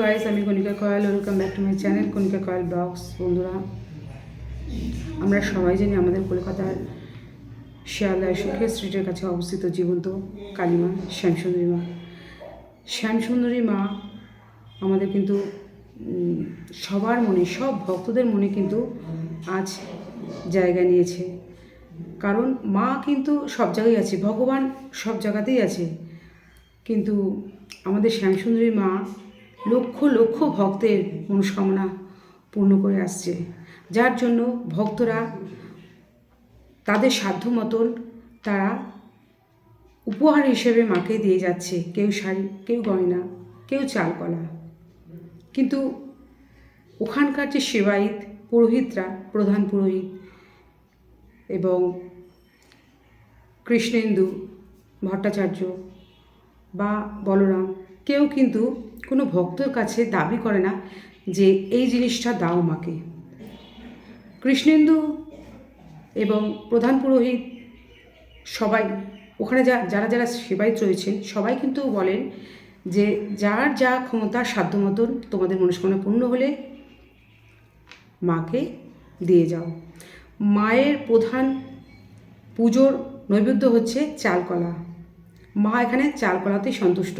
Guys আমি Kanika Koyal welcome back to my channel Kanika Koyal blogs বন্ধুরা। আমরা সবাই জানি আমাদের কলকাতার শিয়ালদায় সুখে স্ট্রিটের কাছে অবস্থিত জীবন্ত কালীমা, শ্যামসুন্দরী মা। শ্যামসুন্দরী মা আমাদের কিন্তু সবার মনে, সব ভক্তদের মনে কিন্তু আজ জায়গা নিয়েছে। কারণ মা কিন্তু সব জায়গায় আছে, ভগবান সব জায়গাতেই আছে। কিন্তু আমাদের শ্যামসুন্দরী মা লক্ষ লক্ষ ভক্তের মনস্কামনা পূর্ণ করে আসছে। যার জন্য ভক্তরা তাদের সাধ্য মতন তারা উপহার হিসেবে মাকে দিয়ে যাচ্ছে। কেউ শাড়ি, কেউ গয়না, কেউ চাল কলা কিন্তু ওখানকার যে সেবায়িত পুরোহিতরা, প্রধান পুরোহিত এবং কৃষ্ণেন্দু ভট্টাচার্য বা বলরাম, কেউ কিন্তু কোনো ভক্তর কাছে দাবি করে না যে এই জিনিসটা দাও মাকে। কৃষ্ণেন্দু এবং প্রধান পুরোহিত সবাই, ওখানে যা, যারা যারা সেবায়িত রয়েছেন সবাই কিন্তু বলেন যে যার যা ক্ষমতা সাধ্য মতন তোমাদের মনস্কামনা পূর্ণ হলে মাকে দিয়ে যাও। মায়ের প্রধান পুজোর নৈবেদ্য হচ্ছে চালকলা। মা এখানে চালকলাতেই সন্তুষ্ট।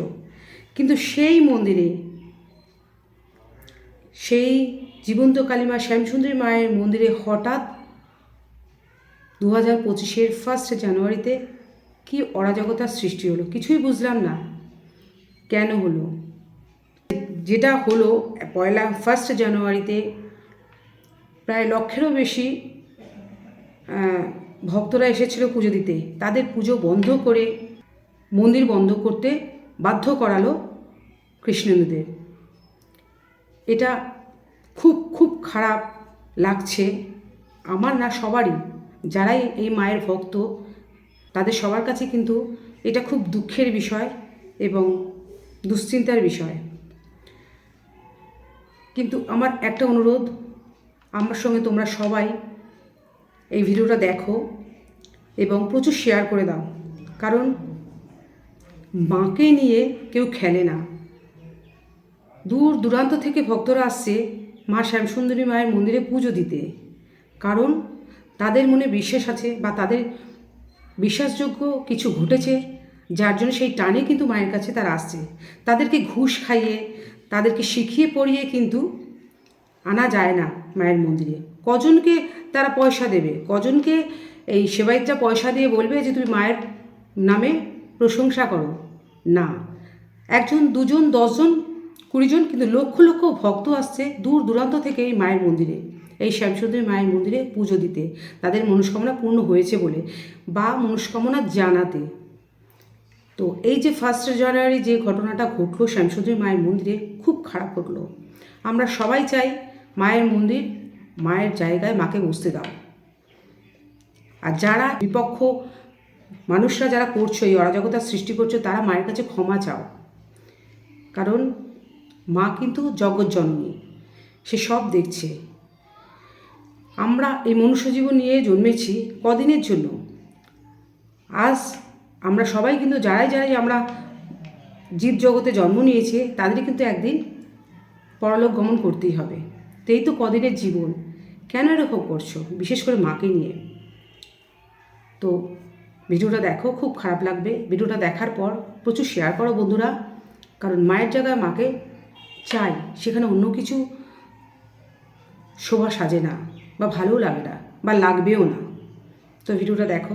কিন্তু সেই মন্দিরে, সেই জীবন্ত কালীমা শ্যামসুন্দরী মায়ের মন্দিরে হঠাৎ দু হাজার পঁচিশের ফার্স্ট জানুয়ারিতে কি অরাজকতার সৃষ্টি হলো? কিছুই বুঝলাম না। কেন হলো? যেটা হলো, পয়লা ফার্স্ট জানুয়ারিতে প্রায় লক্ষেরও বেশি ভক্তরা এসেছিল পুজো দিতে। তাদের পুজো বন্ধ করে, মন্দির বন্ধ করতে বাধ্য করালো কৃষ্ণেন্দুদের এটা খুব খুব খারাপ লাগছে। আমার না সবারই, যারাই এই মায়ের ভক্ত, তাদের সবার কাছে কিন্তু এটা খুব দুঃখের বিষয় এবং দুশ্চিন্তার বিষয়। কিন্তু আমার একটা অনুরোধ, আমার সঙ্গে তোমরা সবাই এই ভিডিওটা দেখো এবং প্রচুর শেয়ার করে দাও। কারণ মাকে নিয়ে কেউ খেলে না। দূর দূরান্ত থেকে ভক্তরা আসছে মা শ্যামসুন্দরী মায়ের মন্দিরে পুজো দিতে। কারণ তাদের মনে বিশ্বাস আছে বা তাদের বিশ্বাসযোগ্য কিছু ঘটেছে, যার জন্য সেই টানে কিন্তু মায়ের কাছে তারা আসছে। তাদেরকে ঘুষ খাইয়ে, তাদেরকে শিখিয়ে পড়িয়ে কিন্তু আনা যায় না মায়ের মন্দিরে। কজনকে তারা পয়সা দেবে? কজনকে এই সেবায়িতরা পয়সা দিয়ে বলবে যে, তুমি মায়ের নামে প্রশংসা করো। না। একজন, দুজন, দশজন, কুড়িজন কিন্তু লক্ষ লক্ষ ভক্ত আসছে দূর দূরান্ত থেকে এই মায়ের মন্দিরে, এই শ্যামসুন্দরী মায়ের মন্দিরে পুজো দিতে। তাদের মনস্কামনা পূর্ণ হয়েছে বলে বা মনস্কামনা জানাতে। তো এই যে ফার্স্ট জানুয়ারি যে ঘটনাটা ঘটলো শ্যামসুন্দরী মায়ের মন্দিরে খুব খারাপ ঘটলো। আমরা সবাই চাই মায়ের মন্দির, মায়ের জায়গায় মাকে বসতে দাও। আর যারা বিপক্ষ মানুষরা যারা করছ, এই অরাজকতার সৃষ্টি করছ, তারা মায়ের কাছে ক্ষমা চাও। কারণ মা কিন্তু জগৎজননী সে সব দেখছে। আমরা এই মনুষ্য জীবন নিয়ে জন্মেছি কদিনের জন্য? আজ আমরা সবাই কিন্তু যারাই যারাই আমরা জীব জগতে জন্ম নিয়েছে তাদের কিন্তু একদিন পরলোক গমন করতেই হবে। তো এই তো কদিনের জীবন। কেন এরকম করছ, বিশেষ করে মাকে নিয়ে? তো ভিডিওটা দেখো, খুব খারাপ লাগবে। ভিডিওটা দেখার পর প্রচুর শেয়ার করো বন্ধুরা। কারণ মায়ের জায়গায় মাকে চাই, সেখানে অন্য কিছু শোভা সাজে না বা ভালোও লাগে না বা লাগবেও না। তো ভিডিওটা দেখো।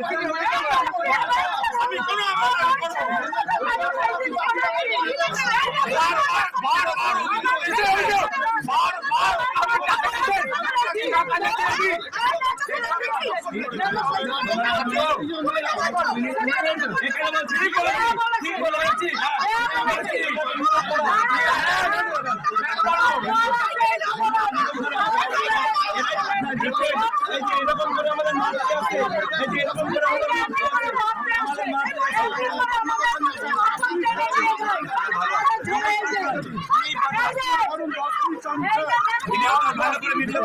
মাঠে এসে মন্দিরে পঞ্চায়েত দিয়ে বলছে মারাত্মক করছে মাঠে আসছে ভালো ভিডিও করুন আমরা একশো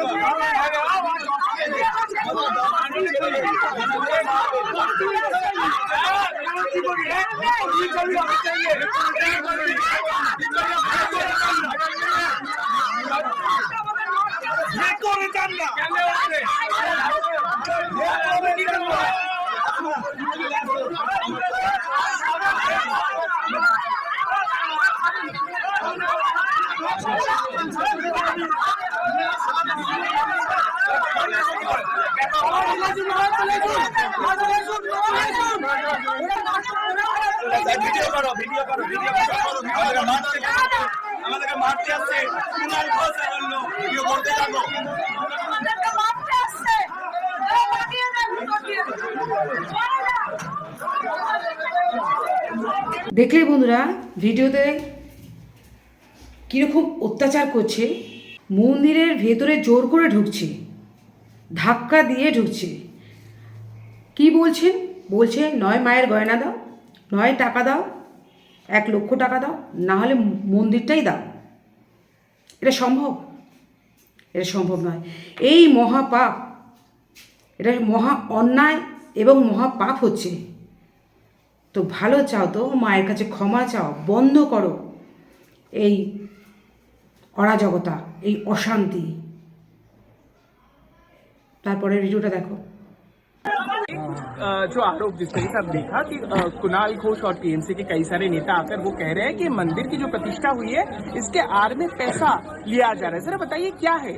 দেখলে বন্ধুরা ভিডিওতে কীরকম অত্যাচার করছে মন্দিরের ভেতরে জোর করে ঢুকছে ধাক্কা দিয়ে ঢুকছে। কি বলছেন? বলছে, নয় মায়ের গয়না দাও, নয় টাকা দাও, এক লক্ষ টাকা দাও, না হলে মন্দিরটাই দাও। এটা সম্ভব? এটা সম্ভব নয়। এই মহাপাপ, এটা মহা অন্যায় এবং মহাপাপ হচ্ছে। তো ভালো চাও তো, মায়ের কাছে ক্ষমা চাও, বন্ধ করো এই অরাজকতা, এই অশান্তি। তারপরে ভিডিওটা দেখো। जो आरोप जिस तरीके से देखा कि कुणाल घोष और टीएमसी के कई सारे नेता आकर वो कह रहे हैं कि मंदिर की जो प्रतिष्ठा हुई है, इसके आर में पैसा लिया जा रहा है। जरा बताइए क्या है?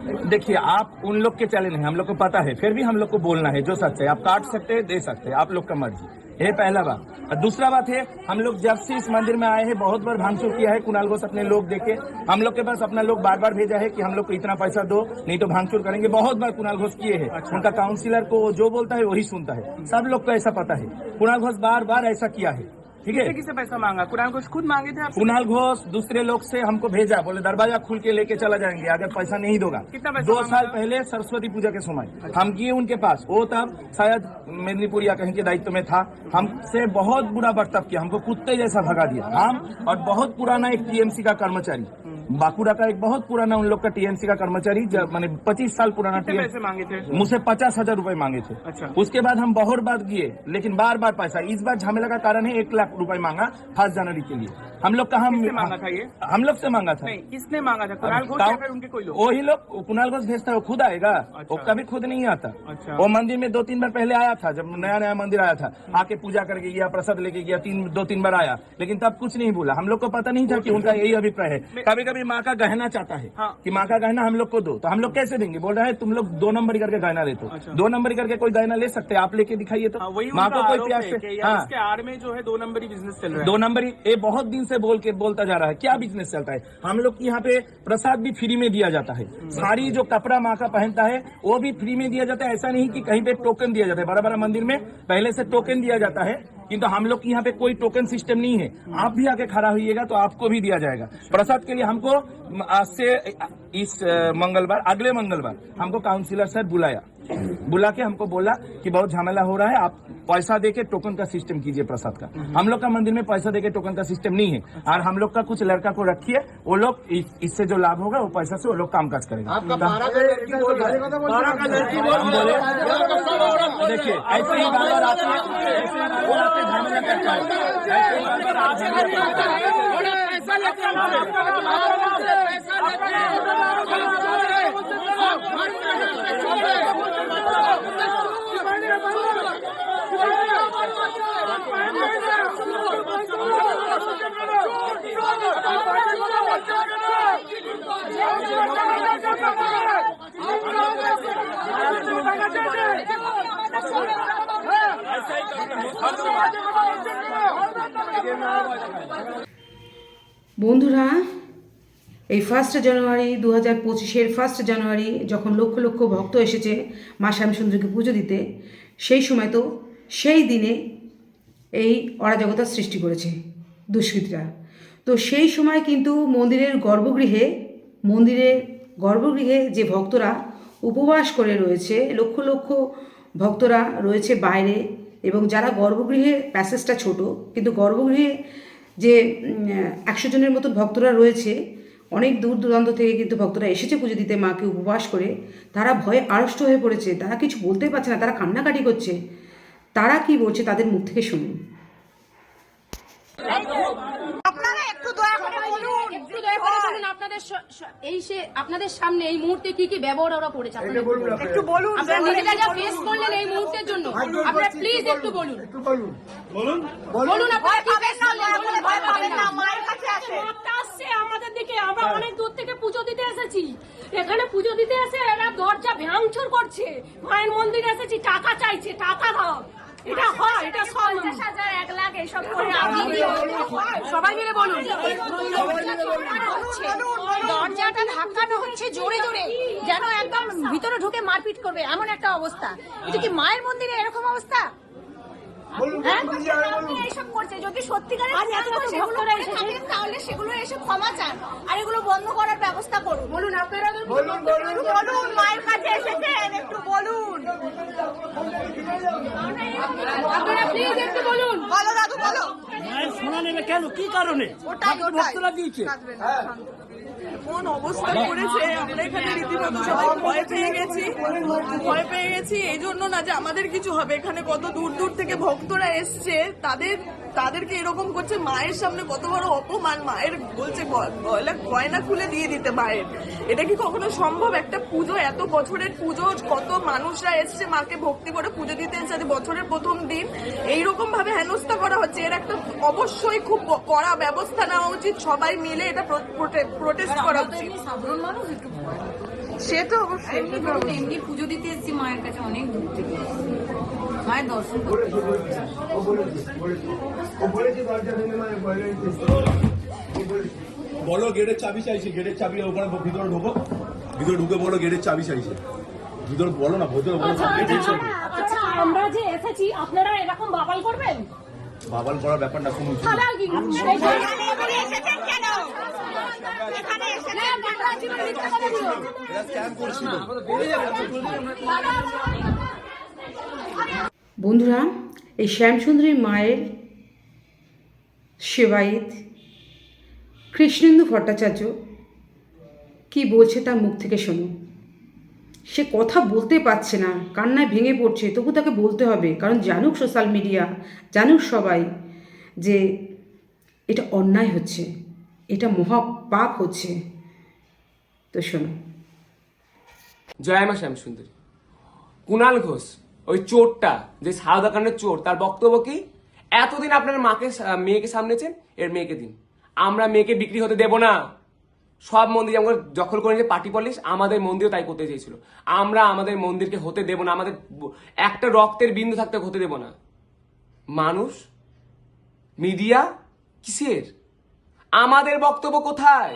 देखिए आप उन लोग के चले नहीं हम लोग को पता है फिर भी हम लोग को बोलना है जो सच है आप काट सकते हैं दे सकते हैं आप लोग का मर्ज़ी। ये पहला बात। और दूसरा बात है हम लोग जब से इस मंदिर में आए हैं बहुत बार भांगचूर किया है कुणाल घोष अपने लोग देखे। हम लोग के पास अपना लोग बार बार भेजा है कि हम लोग को इतना पैसा दो नहीं तो भांगचूर करेंगे। बहुत बार कुणाल घोष किए हैं। अच्छा। उनका काउंसिलर को जो बोलता है वही सुनता है। सब लोग को ऐसा पता है। कुणाल घोष बार बार ऐसा किया है। ठीक है? किसे पैसा मांगा। कुणाल घोष खुद मांगे थे कुणाल घोष दूसरे लोग से हमको भेजा बोले दरवाज़ा खुल के लेके चला जाएँगे अगर पैसा नहीं दोगा। कितना पैसा दो साल पहले सरस्वती पूजा के समय। हम गए उनके पास। वो तब शायद मेदनीपुर या कहीं के दायित्व में था। हमसे बहुत बुरा बर्ताव किया। हमको कुत्ते जैसा भगा दिया। हम और बहुत पुराना एक टीएमसी का कर्मचारी। बाकुड़ा का एक बहुत पुराना उन लोग का टीएमसी का कर्मचारी मैंने पच्चीस साल पुराना पैसे मांगे थे? मुझसे पचास हज़ार रूपए मांगे थे। अच्छा। उसके बाद हम बहुत बार किए लेकिन बार बार पैसा। इस बार झमेला का कारण है एक लाख रुपए मांगा फ़र्स्ट जनवरी के लिए। हम लोग कहा मांगा था ये? हम लोग से मांगा था। नहीं किसने मांगा था? कुणाल घोष उनके कोई लोग? वही लोग कुणाल घोष भेजता है खुद आएगा। वो कभी खुद नहीं आता। अच्छा। वो मंदिर में दो तीन बार पहले आया था जब नया नया मंदिर आया था। आके पूजा करके गया प्रसाद लेके गया तीन दो तीन बार आया। लेकिन तब कुछ नहीं बोला। हम लोग को पता नहीं था कि उनका यही अभिप्राय है। कभी कभी माँ का गहना चाहता है हाँ। कि माँ का गहना हम लोग को दो। तो हम लोग कैसे देंगे? बोल रहे है तुम लोग दो नंबर करके गहना लेते हो। अच्छा। दो नंबर करके कोई गहना ले सकते हैं। आप लेके दिखाइए तो। हाँ, माँ को कोई प्यार से हाँ आड़ में जो है दो नंबरी बिज़नेस चल रहा है। दो नंबर ही- ये बहुत दिन से बोल के बोलता जा रहा है, क्या बिज़नेस चलता है? हम लोग यहाँ पे प्रसाद भी फ्री में दिया जाता है। साड़ी जो कपड़ा माँ का पहनता है, वो भी फ्री में दिया जाता है। ऐसा नहीं कि कहीं पे टोकन दिया जाता है। बड़ा बड़ा मंदिर में पहले से टोकन दिया जाता है, किंतु हम लोग के यहाँ पे कोई टोकन सिस्टम नहीं है। आप भी आके खड़ा होइएगा तो आपको भी दिया जाएगा। प्रसाद के लिए हमको आज से इस मंगलवार, अगले मंगलवार हमको काउंसिलर सर बुलाया। बुला के हमको बोला कि बहुत झमेला हो रहा है आप पैसा दे के टोकन का सिस्टम कीजिए प्रसाद का। हम लोग का मंदिर में पैसा दे के टोकन का सिस्टम नहीं है। और हम लोग का कुछ लड़का को रखिए वो लोग इससे जो लाभ होगा वो पैसा से वो लोग काम काज करेंगे। आपका बारह का लड़की बोल रहा है। বন্ধুরা, এই ফার্স্ট জানুয়ারি দু হাজার পঁচিশের ফার্স্ট জানুয়ারি যখন লক্ষ লক্ষ ভক্ত এসেছে মা শ্যামসুন্দরীকে পুজো দিতে, সেই সময় তো সেই দিনে এই অরাজকতার সৃষ্টি করেছে। দুষ্কৃতীরা। তো সেই সময় কিন্তু মন্দিরের গর্ভগৃহে মন্দিরের গর্ভগৃহে যে ভক্তরা উপবাস করে রয়েছে, লক্ষ লক্ষ ভক্তরা রয়েছে বাইরে এবং যারা গর্ভগৃহে প্যাসেজটা ছোট, কিন্তু গর্ভগৃহে যে একশো জনের মতো ভক্তরা রয়েছে, অনেক দূর দূরান্ত থেকে কিন্তু ভক্তরা এসেছে পুজো দিতে, মাকে উপবাস করে, তারা ভয়ে আড়ষ্ট হয়ে পড়েছে, তারা কিছু বলতে পারছে না, তারা কান্নাকাটি করছে। তারা কি বলছে তাদের মুখ থেকে শুনুন। আপনারা একটু দয়া করে বলুন। একটু দয়া করে বলুন আপনাদের স- স- এই সে আপনাদের সামনে এই মুহূর্তে কি কি ব্যবহার ওরা করেছে আপনাদের? একটু বলুন। আপনারা নিজেরা যা ফেস করলেন এই মুহূর্তের জন্য। আপনারা প্লিজ একটু বলুন। বলুন। আপনারা কি ফেস করলেন? ভয় পাবেন না মায়ের কাছে আসে আসছে আমাদের দিকে। আমরা অনেক দূর থেকে পুজো দিতে এসেছি। এখানে পুজো দিতে এসে এরা দরজা ভাঙচুর করছে। মায়ের মন্দিরে এসেছি টাকা চাইছে টাকা দাও। এটা হয় এটা সব এইসব করে আপনি সবাই মিলে বলুন। দরজাটা ধাক্কানো হচ্ছে জোরে জোরে, যেন একদম ভিতরে ঢুকে মারপিট করবে, এমন একটা অবস্থা। এটা কি মায়ের মন্দিরে এরকম অবস্থা? যদি সত্যিকারের সেগুলো তাহলে সেগুলো এসে ক্ষমা চান। আর এগুলো বন্ধ করার ব্যবস্থা করুন। বলুন আপনারা বলুন বলুন মায়ের কাছে এসেছেন একটু বলুন। আপনারা প্লিজ একটু বলুন। বলো দাদু বলো। শোনা নেবে কেন? কি কারণে? ভক্তরা দিয়েছে। কোন অবস্থা করেছে? আমরা এখানে রীতিমতো সবাই ভয় পেয়ে গেছি। ভয় পেয়ে গেছি। এই জন্য না যে আমাদের কিছু হবে। এখানে কত দূর দূর থেকে ভক্তরা এসছে, তাদের তাদেরকে এরকম করছে মায়ের সামনে কত বড় অপমান মায়ের বলছে গ- গলা গয়না খুলে দিয়ে দিতে মায়ের। এটা কি কখনো সম্ভব? একটা পুজো এত বছরের পুজো কত মানুষরা এসছে মাকে ভক্তি করে পুজো দিতে এসছে বছরের প্রথম দিন। এইরকম ভাবে হেনস্থা করা হচ্ছে। এর একটা অবশ্যই খুব কড়া ব্যবস্থা নেওয়া উচিত। সবাই মিলে এটা প্রোটেস্ট করা উচিত। সাধারণ মানুষ একটু সে তো অবশ্যই। এমনি পুজো দিতে এসেছি মায়ের কাছে অনেক দূর থেকে। মায়ের দর্শন করতে বলো গেটের চাবি চাইছে গেটের চাবি ওখানে ভিতরে ঢুকো। ভিতরে ঢুকে বলো গেটের চাবি চাইছে। ভিতরে বলো না ভিতরে বলো আচ্ছা আমরা যে এসেছি আপনারা এরকম বাবাল করবেন? বাবাল করার ব্যাপারটা শুনুন এরা স্ক্যাম করছিল। বন্ধুরা, এই শ্যামসুন্দরী মায়ের সেবায়িত কৃষ্ণেন্দু ভট্টাচার্য কি বলছে তার মুখ থেকে শোনো। সে কথা বলতে পারছে না, কান্নায় ভেঙে পড়ছে, তবু তাকে বলতে হবে। কারণ জানুক সোশ্যাল মিডিয়া, জানুক সবাই যে এটা অন্যায় হচ্ছে, এটা মহা পাপ হচ্ছে। তো শোনো। জয় শ্যামসুন্দরী। কুণাল ঘোষ ওই চোরটা, যে সারদা কাণ্ডের চোর, তার বক্তব্য কি? এতদিন আপনার মাকে, মেয়েকে সামনেছেন, এর মেয়েকে দিন। আমরা মেয়েকে বিক্রি হতে দেব না। সব মন্দির যেমন দখল করে নিয়েছে পার্টি পলিশ, আমাদের মন্দিরও তাই করতে চেয়েছিল। আমরা আমাদের মন্দিরকে হতে দেব না, আমাদের একটা রক্তের বিন্দু থাকতে হতে দেব না। মানুষ? মিডিয়া? কিসের? আমাদের বক্তব্য কোথায়?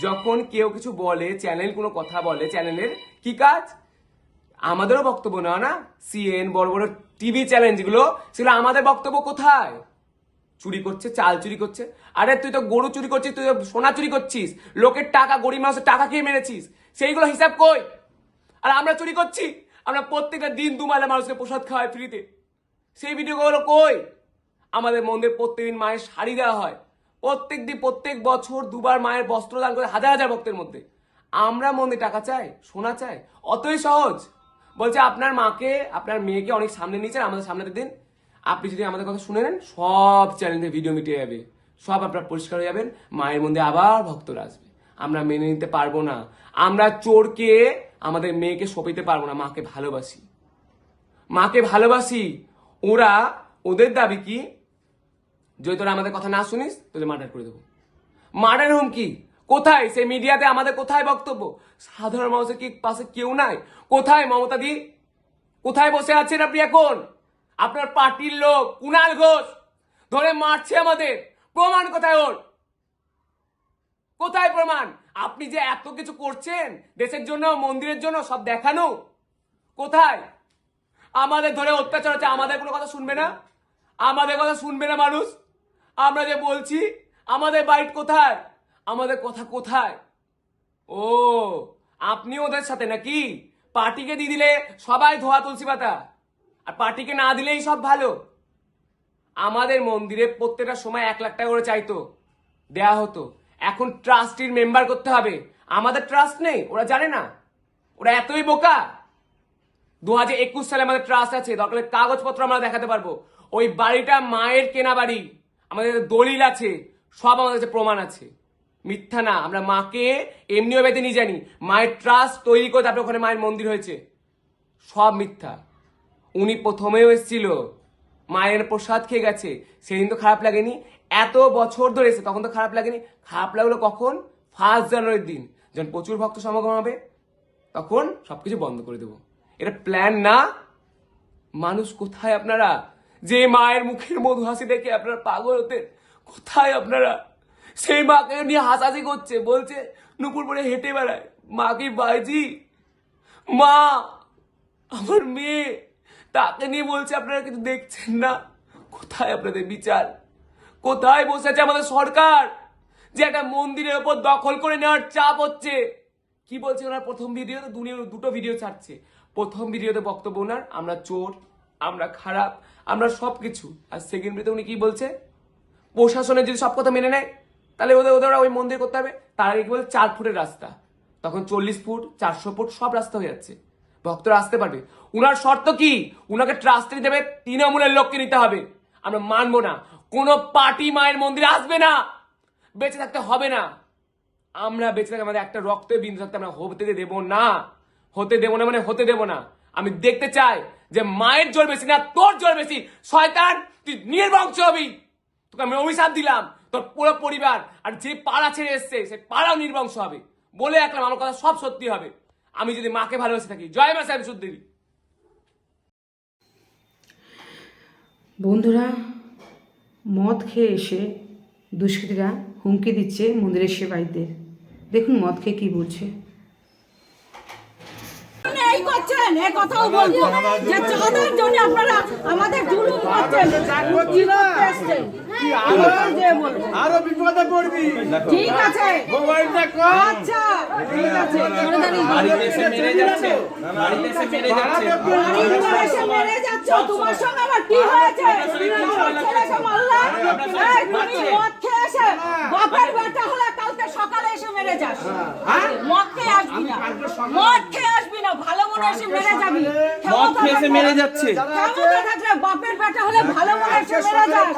যখন কেউ কিছু বলে, চ্যানেল কোনো কথা বলে, চ্যানেলের কি কাজ? আমাদেরও বক্তব্য নেওয়া না? সিএন বড় বড় টিভি চ্যানেল যেগুলো সেগুলো আমাদের বক্তব্য কোথায়? চুরি করছে, চাল চুরি করছে। আরে, তুই তো গরু চুরি করছিস, তুই তো সোনা চুরি করছিস, লোকের টাকা, গরিব মানুষের টাকা খেয়ে মেরেছিস, সেইগুলো হিসাব কই? আর আমরা চুরি করছি? আমরা প্রত্যেকটা দিন দুমালে মানুষকে প্রসাদ খাওয়াই ফ্রিতে। সেই ভিডিওগুলো কই? আমাদের মন্দির প্রত্যেকদিন মায়ের শাড়ি দেওয়া হয়। প্রত্যেক দিন, প্রত্যেক বছর দুবার মায়ের বস্ত্র দান করে হাজার হাজার ভক্তের মধ্যে। আমরা মন্দির টাকা চাই, সোনা চাই, অতই সহজ। বলছে, আপনার মাকে, আপনার মেয়েকে অনেক সামনে নিয়েছেন, আমাদের সামনে দিন। আপনি যদি আমাদের কথা শুনে নেন, সব চ্যানেলে ভিডিও মিটে যাবে। সব আপনার পরিষ্কার হয়ে যাবেন। মায়ের মধ্যে আবার ভক্তরা আসবে। আমরা মেনে নিতে পারব না। আমরা চোরকে, আমাদের মেয়েকে সপিতে পারব না। মাকে ভালোবাসি। মাকে ভালোবাসি। ওরা, ওদের দাবি কি? যদি তোরা আমাদের কথা না শুনিস, তোদের মার্ডার করে দেবো। মার্ডার হুমকি? কোথায়? সেই মিডিয়াতে আমাদের কোথায় বক্তব্য? সাধারণ মানুষের কি পাশে কেউ নাই? কোথায় মমতা দি? কোথায় বসে আছেন আপনি এখন? আপনার পার্টির লোক কুণাল ঘোষ। ধরে মারছে আমাদের। প্রমাণ কোথায় ওর? কোথায় প্রমাণ? আপনি যে এত কিছু করছেন, দেশের জন্য, মন্দিরের জন্য, সব দেখানো। কোথায়? আমাদের ধরে অত্যাচার হচ্ছে। আমাদের কোনো কথা শুনবে না? আমাদের কথা শুনবে না মানুষ? আমরা যে বলছি, আমাদের বাইট কোথায়? আমাদের কথা কোথায়? ও, আপনি ওদের সাথে নাকি? পার্টিকে দিয়ে দিলে সবাই ধোয়া তুলসী পাতা। আর পার্টিকে না দিলেই সব ভালো। আমাদের মন্দিরে প্রত্যেকটা সময় এক লাখ টাকা করে চাইতো। দেয়া হতো। এখন ট্রাস্টির মেম্বার করতে হবে। আমাদের ট্রাস্ট নেই, ওরা জানে না। ওরা এতই বোকা। দু হাজার একুশ সালে আমাদের ট্রাস্ট আছে, দরকার কাগজপত্র আমরা দেখাতে পারব। ওই বাড়িটা মায়ের কেনা বাড়ি। আমাদের দলিল আছে, সব আমাদের কাছে প্রমাণ আছে। মিথ্যা না। আমরা মাকে এমনিও বেঁধে নিয়ে জানি মায়ের ট্রাস্ট তৈরি করে তারপরে ওখানে মায়ের মন্দির হয়েছে। সব মিথ্যা। উনি প্রথমেও এসেছিল। মায়ের প্রসাদ খেয়ে গেছে। সেদিন তো খারাপ লাগেনি। এত বছর ধরে এসে তখন তো খারাপ লাগেনি। খারাপ লাগল কখন? ফার্স্ট জানুয়ারির দিন। যখন প্রচুর ভক্ত সমাগম হবে, তখন সবকিছু বন্ধ করে দেবো। এটা প্ল্যান না। মানুষ কোথায় আপনারা? যে মায়ের মুখের মধু হাসি দেখে আপনারা পাগল হতেন। কোথায় আপনারা? সেই মাকে নিয়ে হাসাহাসি করছে, বলছে, নুপুর পরে হেঁটে বেড়ায়। মা কি বাইজি মা, আমার মেয়ে, তাকে নিয়ে বলছে, আপনারা কিছু দেখছেন না। কোথায় আপনাদের বিচার? কোথায় বসে আছে আমাদের সরকার? যে একটা মন্দিরের ওপর দখল করে নেওয়ার চাপ হচ্ছে। কি বলছে ওনার প্রথম ভিডিওতে? দুটো ভিডিও ছাড়ছে। প্রথম ভিডিওতে বক্তব্য ওনার, আমরা চোর, আমরা খারাপ, আমরা সব কিছু আর সেকেন্ড ভিডিওতে উনি কি বলছে? প্রশাসনের যদি সব কথা মেনে নেয় তাহলে ওদের ওদের ওই মন্দির করতে হবে। তার আগে কি বলে চার ফুটের রাস্তা। তখন চল্লিশ ফুট, চারশো ফুট সব রাস্তা হয়ে যাচ্ছে। ভক্তরা আসতে পারবে। উনার শর্ত কি? উনাকে ট্রাস্টে নিতে হবে তৃণমূলের লোককে নিতে হবে। আমরা মানবো না। কোনো পার্টি মায়ের মন্দিরে আসবে না। বেঁচে থাকতে হবে না। আমরা বেঁচে থাকি আমাদের একটা রক্তের বিন্দু থাকতে আমরা হতে দেবো না। হতে দেবো না মানে হতে দেবো না। আমি দেখতে চাই যে মায়ের জোর বেশি না, তোর জোর বেশি। শয়তান, তুই নির্বংশ হবি। তোকে আমি অভিশাপ দিলাম। তোর পুরো পরিবার আর যে পাড়া ছেড়ে এসছে, সে পাড়াও নির্বংশ হবে। বলে রাখলাম, আমার কথা সব সত্যি হবে। আমি যদি মাকে ভালোবেসে থাকি। জয় মা সুদ্দিনী বন্ধুরা, মদ খেয়ে এসে দুষ্কৃতীরা হুমকি দিচ্ছে মন্দিরের সেবাইদের দেখুন মদ খেয়ে কী বলছে। করছেন? এ কথাও বলব যে চাঁদার জন্য আপনারা আমাদের জুলুম করছেন কি করতে এসছেন? এই যে বলব। আরও বিপদে পড়বি। ঠিক আছে। মোবাইলটা কর আচ্ছা ঠিক আছে। বাড়িতে এসে মেরে যাচ্ছে। বাড়িতে এসে মেরে যাচ্ছে। বাড়ির এসে মেরে যাচ্ছ, তোমার সঙ্গে আমার কি হয়েছে? ছেলেকে মারলা? এই, তুমি মদ খেয়ে এসে বাপের বেটা হলে কালকে সকালে এসে মেরে যাস। মদ খেয়ে আসবি না। মদ খেয়ে এসে মেরে যাবি। মদ খেয়ে মেরে যাচ্ছে। ক্ষমতা থাকলে বাপের বেটা হলে ভালো মনে এসে মেরে যাস।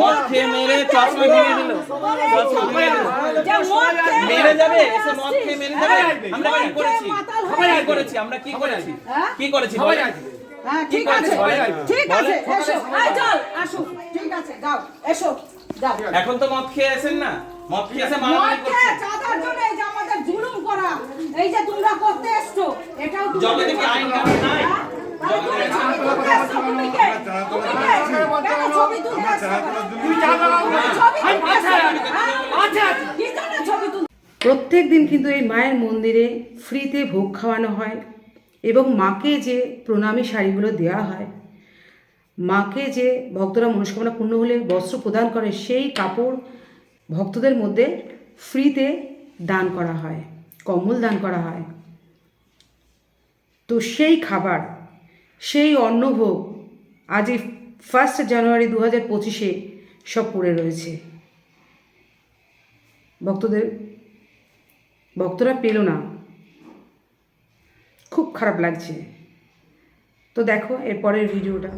মদ খেয়ে মেরে চশমা ভেঙে দিল। চশমা ভেঙে দিল। যে মদ মেরে যাবে এসে মদ খেয়ে মেরে যাবে। আমরা কি করেছি? হয়ে কি করেছি আমরা কি করেছি? হ্যাঁ? কি করেছি? হ্যাঁ ঠিক আছে। ঠিক আছে এসো। এই চল আসো। ঠিক আছে যাও এসো। যাও। এখন তো মদ খেয়ে আছেন না। মদ খেয়ে এসে মদ মারামারি করছে চাঁদার জন্য এই যে আমাদের জুলুম করা। এই যে তোমরা করতে এসছো। এটাও থেকে আইন কানুন নাই হ্যাঁ? হ্যাঁ? প্রত্যেক দিন কিন্তু এই মায়ের মন্দিরে ফ্রিতে ভোগ খাওয়ানো হয় এবং মাকে যে প্রণামী শাড়িগুলো দেওয়া হয় মাকে যে ভক্তরা মনস্কামনা পূর্ণ হলে বস্ত্র প্রদান করে সেই কাপড় ভক্তদের মধ্যে ফ্রিতে দান করা হয়। কম্বল দান করা হয়। তো সেই খাবার, সেই অন্নভোগ আজ এই ফার্স্ট জানুয়ারি দু হাজার পঁচিশে সব পড়ে রয়েছে। ভক্তদের, ভক্তরা পেল না। খুব খারাপ লাগছে। তো দেখো এরপরের ভিডিওটা।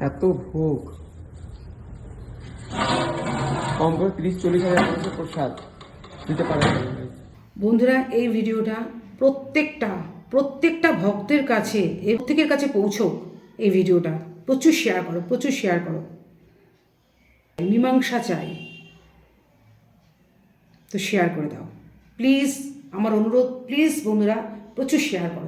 এত ভোগ। কম করে তিরিশ, চল্লিশ হাজার প্রসাদ দিতে পারেন বন্ধুরা, এই ভিডিওটা প্রত্যেকটা প্রত্যেকটা ভক্তের কাছে এর প্রত্যেকের কাছে পৌঁছোক এই ভিডিওটা। প্রচুর শেয়ার করো, প্রচুর শেয়ার করো। মীমাংসা চাই। তো শেয়ার করে দাও। প্লিজ আমার অনুরোধ প্লিজ বন্ধুরা, প্রচুর শেয়ার করো।